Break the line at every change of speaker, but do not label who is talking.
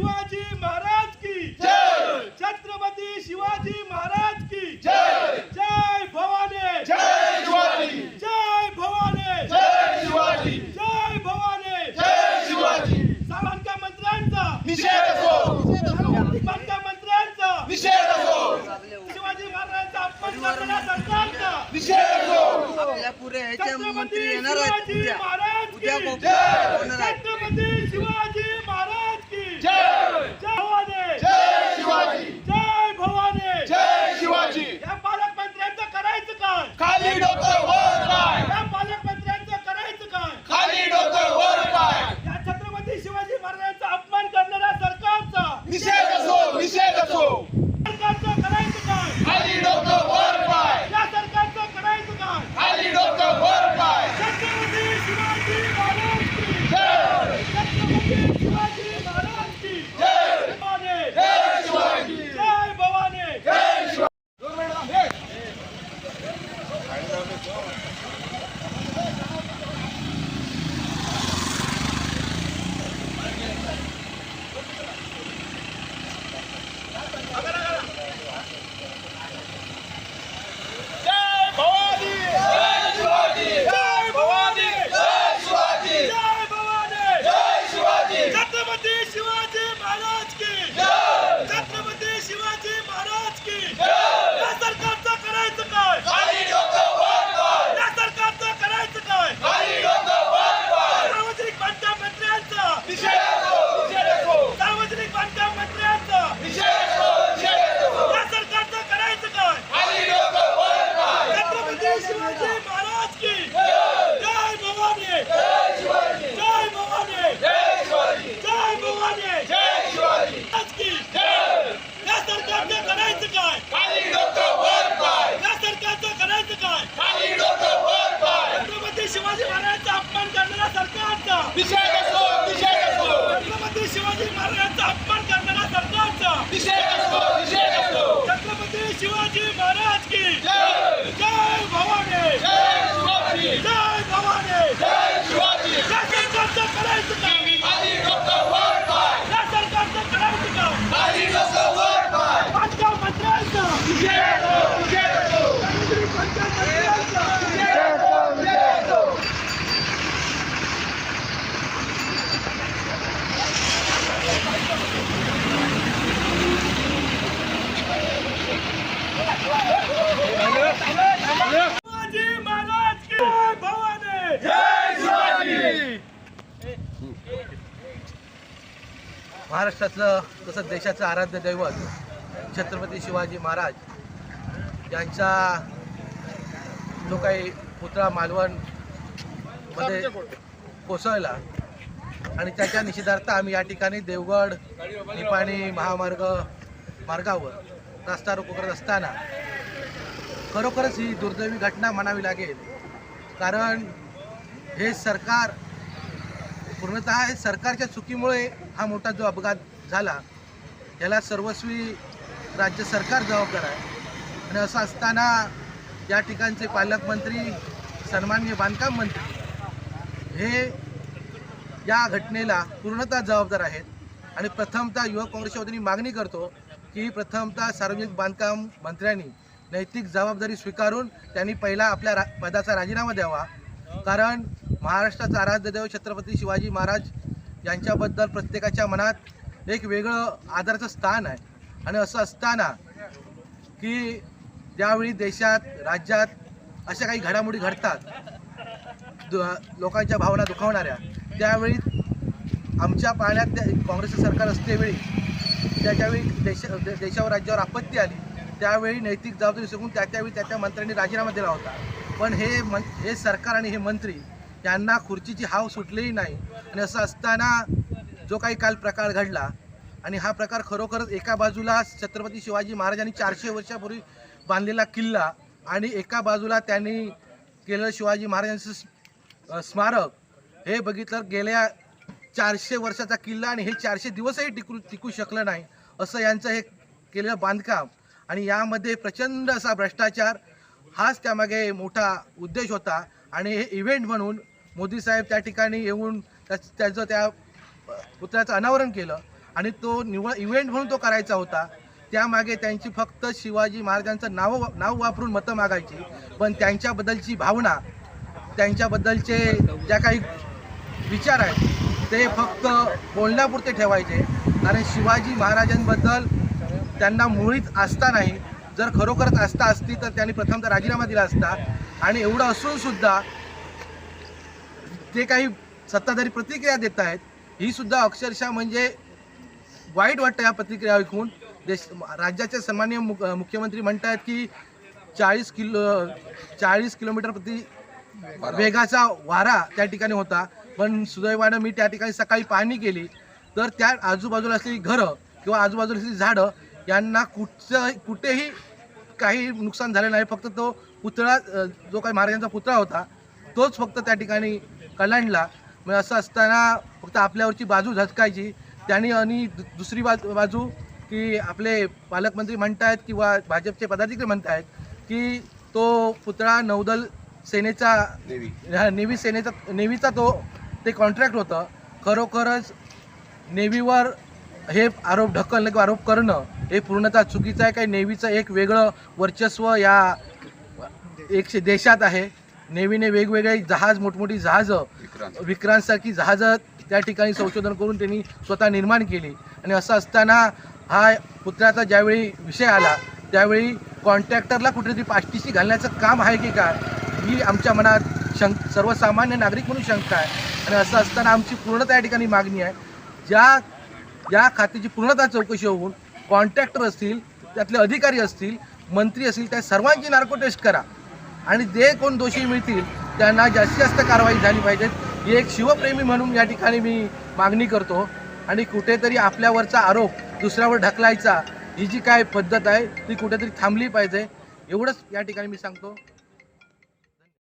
शिवाजी महाराज की।
जय।
छत्रपती शिवाजी महाराज की।
जय।
जय भवानी।
जय शिवाजी।
जय भवानी।
जय शिवाजी। जय
भवानी।
जय शिवाजी।
बांधकाम मंत्र्यांचा।
निषेध असो
बांधकाम मंत्र्यांचा।
निषेध असो
शिवाजी महाराजांचा अपमान करणाऱ्या सरकारचा।
निषेध असो
आपल्या पुढे ह्याचे मंत्री
छत्रपती
येणार आहेत उद्या.
महाराज
उद्या
की
कोकणात
जय।
होणार आहेत.
छत्रपती शिवाजी महाराज की
जय
जय भवानी
जय शिवाजी
जय भवानी
जय शिवाजी
या पालकमंत्र्यांचं करायचं काय
खाली डोकं वर पाय
या पालकमंत्र्यांचं करायचं काय
खाली डोकं वर पाय
या छत्रपती शिवाजी महाराजांचा अपमान करणाऱ्या सरकारचा
निषेध असो निषेध असो
सरकारचं करायचं काय
खाली डोकं वर पाय
या सरकारचं करायचं काय
खाली डोकं वर पाय
छत्रपती शिवाजी महाराज की
जय
छत्रपती शिवाजी महाराज की
जय
भवानी
जय शिवाजी
जय भवानी
जय शिवाजी
जय भवानी
जय शिवाजी
जय भवानी
जय शिवाजी
जय भवानी
जय शिवाजी
छत्रपती शिवाजी महाराज की
जय
छत्रपती शिवाजी महाराज की
जय
या सरकारचं करायचं काय
खाली डोकं वर पाय
या सरकारचं करायचं काय
खाली डोकं वर पाय
सार्वजनिक बांधकाम मंत्र्यांचा
निषेध असो निषेध असो
सार्वजनिक बांधकाम मंत्र्यांचा
निषेध असो निषेध असो
या सरकारचं करायचं काय
खाली डोकं वर पाय
छत्रपती शिवाजी महाराज की
जय
जय भवानी
जय शिवाजी
जय भवानी
जय शिवाजी
जय भवानी
जय शिवाजी
महाराज की
जय
या सरकारचं करायचं काय
खाली डोकं वर पाय
या सरकारचं करायचं काय
खाली डोकं वर पाय
छत्रपती शिवाजी महाराजांचा अपमान करणाऱ्या सरकारचा
निषेध असो निषेध असो
छत्रपती शिवाजी महाराजांचा अपमान करणाऱ्या सरकारचा
निषेध असो निषेध असो
छत्रपती शिवाजी महाराज की
जय
जय भवानी
जय शिवाजी
जय भवानी
जय शिवाजी
या सरकारचं करायचं काय
खाली डोकं वर पाय
या सरकारचं करायचं काय
खाली डोकं वर पाय
बांधकाम मंत्र्यांचा
निषेध असो निषेध असो
सार्वजनिक बांधकाम मंत्र्यांचा
निषेध असो निषेध असो
शिवाजी महाराज की जय भवानी
जय शिवाजी
महाराष्ट्रातलं तसंच देशाचं आराध्य दैवत छत्रपती शिवाजी महाराज यांचा जो काही पुतळा मालवणमध्ये कोसळला आणि त्याच्या निषेधार्थ आम्ही या ठिकाणी देवगड निपाणी महामार्ग मार्गावर रस्ता रोको करत असताना खरोखरच ही दुर्दैवी घटना म्हणावी लागेल. कारण हे सरकार पूर्णतः हे सरकारच्या चुकीमुळे हा मोठा जो अपघात झाला याला सर्वस्वी राज्य सरकार जबाबदार आहे. आणि असं असताना या ठिकाणचे पालकमंत्री सन्माननीय बांधकाम मंत्री हे या घटनेला पूर्णतः जबाबदार आहेत. आणि प्रथमतः युवक काँग्रेसच्या वतीने मागणी करतो की प्रथमतः सार्वजनिक बांधकाम मंत्र्यांनी नैतिक जबाबदारी स्वीकारून त्यांनी पहिला आपल्या रा पदाचा राजीनामा द्यावा. कारण महाराष्ट्राचा आराध्यदेव छत्रपती शिवाजी महाराज यांच्याबद्दल प्रत्येकाच्या मनात एक वेगळं आदराचं स्थान आहे. आणि असं असताना की ज्यावेळी देशात राज्यात अशा काही घडामोडी घडतात लोकांच्या भावना दुखावणाऱ्या त्यावेळी आमच्या पाण्यात त्या काँग्रेसचं सरकार असतेवेळी त्याच्यावेळी देश देशावर राज्यावर आपत्ती आली त्यावेळी नैतिक जबाबदारी सोडून त्या त्यावेळी त्या त्या मंत्र्यांनी राजीनामा दिला होता. पण हे मन हे सरकार आणि हे मंत्री यांना खुर्चीची हाव सुटलेली नाही. आणि असं असताना जो काही काल प्रकार घडला आणि हा प्रकार खरोखरच एका बाजूला छत्रपती शिवाजी महाराजांनी चारशे वर्षापूर्वी बांधलेला किल्ला आणि एका बाजूला त्यांनी केलेलं शिवाजी महाराजांचं स्मारक हे बघितलं गेल्या चारशे वर्षाचा किल्ला आणि हे चारशे दिवसही टिकू टिकू शकलं नाही असं यांचं हे केलेलं बांधकाम. आणि यामध्ये प्रचंड असा भ्रष्टाचार हाच त्यामागे मोठा उद्देश होता. आणि हे इव्हेंट म्हणून मोदी साहेब त्या ठिकाणी येऊन त्याच त्याचं त्या पुतळ्याचं अनावरण केलं. आणि तो निवळ इव्हेंट म्हणून तो करायचा होता. त्यामागे त्यांची फक्त शिवाजी महाराजांचं नाव नाव वापरून मतं मागायची. पण त्यांच्याबद्दलची भावना त्यांच्याबद्दलचे ज्या काही विचार आहेत ते फक्त बोलण्यापुरते ठेवायचे. कारण शिवाजी महाराजांबद्दल त्यांना मुळीच आस्था नाही जर खरोखरच आस्था असती तर त्यांनी प्रथमतः राजीनामा दिला असता. आणि एवढं असून सुद्धा ते काही सत्ताधारी प्रतिक्रिया देत आहेत ही सुद्धा अक्षरशः म्हणजे वाईट वाटतं या प्रतिक्रिया ऐकून. देश राज्याचे सन्मान्य मुख्यमंत्री म्हणत आहेत की चाळीस किलो चाळीस किलोमीटर प्रति वेगाचा वारा त्या ठिकाणी होता. पण सुदैवानं मी त्या ठिकाणी सकाळी पाहणी केली. तर त्या आजूबाजूला असलेली घरं किंवा आजूबाजूला असलेली झाडं यांना कुठचं कुठेही काही नुकसान झालं नाही फक्त तो पुतळा जो काही महाराजांचा पुतळा होता तोच फक्त त्या ठिकाणी कलांडला मग असं असताना फक्त आपल्यावरची बाजू झटकायची. त्यांनी आणि दुसरी बाजू बाजू की आपले पालकमंत्री म्हणतायत किंवा भाजपचे पदाधिकारी म्हणतायत की तो पुतळा नौदल सेनेचा हा, नेव्ही सेनेचा नेव्हीचा तो ते कॉन्ट्रॅक्ट होतं. खरोखरच नेव्हीवर हे आरोप ढकलणं किंवा आरोप करणं हे पूर्णतः चुकीचं आहे काही नेव्हीचं एक वेगळं वर्चस्व या एकशे देशात आहे. नेव्हीने वेगवेगळे जहाज मोठमोठी जहाजं विक्रांतसारखी जहाजं त्या ठिकाणी संशोधन करून त्यांनी स्वतः निर्माण केली. आणि असं असताना हा पुतळ्याचा ज्यावेळी विषय आला त्यावेळी कॉन्ट्रॅक्टरला कुठेतरी पाष्टीशी घालण्याचं काम आहे की काय ही आमच्या मनात शंक सर्वसामान्य नागरिक म्हणून शंका आहे. आणि असं असताना आमची पूर्णतः या ठिकाणी मागणी आहे. ज्या या खात्याची पूर्णतः चौकशी होऊन कॉन्ट्रॅक्टर असतील त्यातले अधिकारी असतील मंत्री असतील त्या सर्वांची नार्को टेस्ट करा. आणि जे कोण दोषी मिळतील त्यांना जास्तीत जास्त कारवाई झाली पाहिजे. ही एक शिवप्रेमी म्हणून या ठिकाणी मी मागणी करतो. आणि कुठेतरी आपल्यावरचा आरोप दुसऱ्यावर ढकलायचा ही जी काय पद्धत आहे ती कुठेतरी थांबली पाहिजे. एवढंच या ठिकाणी मी सांगतो.